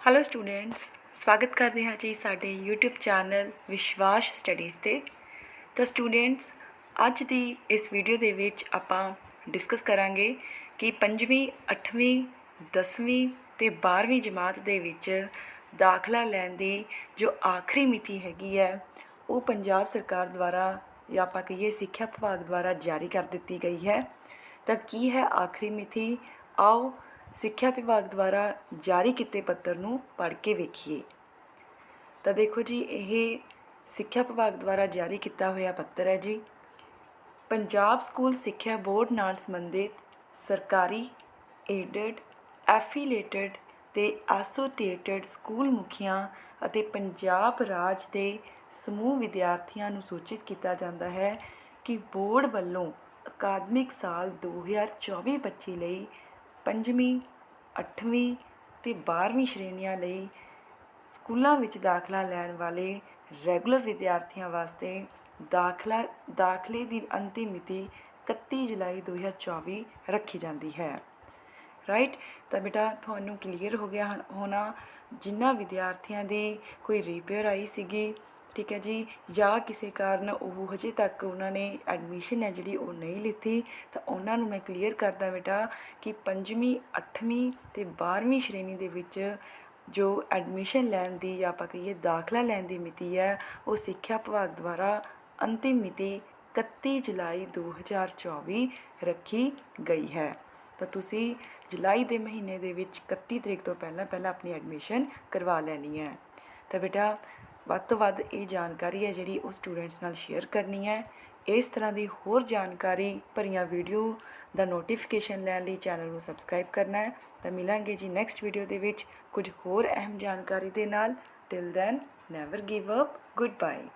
Hello students ਸਵਾਗਤ ਕਰਦੇ ਹਾਂ ਜੀ ਸਾਡੇ YouTube ਚੈਨਲ ਵਿਸ਼ਵਾਸ ਸਟੱਡੀਜ਼ ਤੇ। ਤਾਂ ਸਟੂਡੈਂਟਸ ਅੱਜ ਦੀ ਇਸ ਵੀਡੀਓ ਦੇ ਵਿੱਚ ਆਪਾਂ ਡਿਸਕਸ ਕਰਾਂਗੇ ਕਿ 5ਵੀਂ 8ਵੀਂ 10ਵੀਂ ਤੇ 12ਵੀਂ ਜਮਾਤ ਦੇ ਵਿੱਚ ਦਾਖਲਾ ਲੈਣ ਦੀ ਜੋ ਆਖਰੀ ਮਿਤੀ ਹੈਗੀ ਹੈ, ਉਹ ਪੰਜਾਬ ਸਰਕਾਰ ਦੁਆਰਾ ਜਾਂ ਆਪਾਂ ਕਹੀਏ ਸਿੱਖਿਆ ਵਿਭਾਗ ਦੁਆਰਾ ਜਾਰੀ ਕਰ ਦਿੱਤੀ ਗਈ ਹੈ। ਤਾਂ ਕੀ ਹੈ ਆਖਰੀ ਮਿਤੀ? ਆਓ ਸਿੱਖਿਆ ਵਿਭਾਗ ਦੁਆਰਾ ਜਾਰੀ ਕੀਤੇ ਪੱਤਰ ਨੂੰ ਪੜ੍ਹ ਕੇ ਵੇਖੀਏ। ਤਾਂ ਦੇਖੋ ਜੀ, ਇਹ ਸਿੱਖਿਆ ਵਿਭਾਗ ਦੁਆਰਾ ਜਾਰੀ ਕੀਤਾ ਹੋਇਆ ਪੱਤਰ ਹੈ ਜੀ। ਪੰਜਾਬ ਸਕੂਲ ਸਿੱਖਿਆ ਬੋਰਡ ਨਾਲ ਸੰਬੰਧਿਤ ਸਰਕਾਰੀ ਏਡਡ ਐਫੀਲੇਟਡ ਤੇ ਐਸੋਸੀਏਟਡ ਸਕੂਲ ਮੁਖੀਆਂ ਅਤੇ ਪੰਜਾਬ ਰਾਜ ਦੇ ਸਮੂਹ ਵਿਦਿਆਰਥੀਆਂ ਨੂੰ ਸੂਚਿਤ ਕੀਤਾ ਜਾਂਦਾ ਹੈ ਕਿ ਬੋਰਡ ਵੱਲੋਂ ਅਕਾਦਮਿਕ ਸਾਲ 2024-25 ਲਈ ਪੰਜਵੀਂ, ਅੱਠਵੀਂ ਅਤੇ 12ਵੀਂ ਸ਼੍ਰੇਣੀਆਂ ਲਈ ਸਕੂਲਾਂ ਵਿੱਚ ਦਾਖਲਾ ਲੈਣ ਵਾਲੇ ਰੈਗੂਲਰ ਵਿਦਿਆਰਥੀਆਂ ਵਾਸਤੇ ਦਾਖਲਾ, ਦਾਖਲੇ ਦੀ ਅੰਤਿਮ ਮਿਤੀ 31 ਜੁਲਾਈ 2024 ਰੱਖੀ ਜਾਂਦੀ ਹੈ। ਰਾਈਟ ਤਾਂ ਬੇਟਾ, ਤੁਹਾਨੂੰ ਕਲੀਅਰ ਹੋ ਗਿਆ ਹਣ- ਹੋਣਾ ਜਿਨ੍ਹਾਂ ਵਿਦਿਆਰਥੀਆਂ ਦੇ ਕੋਈ ਰੀਪੇਅਰ ਆਈ ਸੀਗੀ? ਠੀਕ ਹੈ ਜੀ, ਜਾਂ ਕਿਸੇ ਕਾਰਨ ਉਹ ਹਜੇ ਤੱਕ ਉਹਨਾਂ ਨੇ ਐਡਮਿਸ਼ਨ ਹੈ ਜਿਹੜੀ ਉਹ ਨਹੀਂ ਲਿੱਤੀ, ਤਾਂ ਉਹਨਾਂ ਨੂੰ ਮੈਂ ਕਲੀਅਰ ਕਰਦਾ ਬੇਟਾ ਕਿ ਪੰਜਵੀਂ, ਅੱਠਵੀਂ ਤੇ 12ਵੀਂ ਸ਼੍ਰੇਣੀ ਦੇ ਵਿੱਚ ਜੋ ਐਡਮਿਸ਼ਨ ਲੈਣ ਦੀ ਜਾਂ ਆਪਾਂ ਕਹੀਏ ਦਾਖਲਾ ਲੈਣ ਦੀ ਮਿਤੀ ਹੈ, ਉਹ ਸਿੱਖਿਆ ਵਿਭਾਗ ਦੁਆਰਾ ਅੰਤਿਮ ਮਿਤੀ 31 ਜੁਲਾਈ 2024 ਰੱਖੀ ਗਈ ਹੈ। ਤਾਂ ਤੁਸੀਂ ਜੁਲਾਈ ਦੇ ਮਹੀਨੇ ਦੇ ਵਿੱਚ 31 ਤਰੀਕ ਤੋਂ ਪਹਿਲਾਂ ਪਹਿਲਾਂ ਆਪਣੀ ਐਡਮਿਸ਼ਨ ਕਰਵਾ ਲੈਣੀ ਹੈ। ਤਾਂ ਬੇਟਾ ਵੱਧ ਤੋਂ ਵੱਧ ਇਹ ਜਾਣਕਾਰੀ ਹੈ ਜਿਹੜੀ ਉਹ ਸਟੂਡੈਂਟਸ ਨਾਲ ਸ਼ੇਅਰ ਕਰਨੀ ਹੈ। ਇਸ ਤਰ੍ਹਾਂ ਦੀ ਹੋਰ ਜਾਣਕਾਰੀ, ਭਰੀਆਂ ਵੀਡੀਓ ਦਾ ਨੋਟੀਫਿਕੇਸ਼ਨ ਲੈਣ ਲਈ ਚੈਨਲ ਨੂੰ ਸਬਸਕ੍ਰਾਈਬ ਕਰਨਾ ਹੈ। ਤਾਂ ਮਿਲਾਂਗੇ ਜੀ ਨੈਕਸਟ ਵੀਡੀਓ ਦੇ ਵਿੱਚ ਕੁਝ ਹੋਰ ਅਹਿਮ ਜਾਣਕਾਰੀ ਦੇ ਨਾਲ। Till then never give up good bye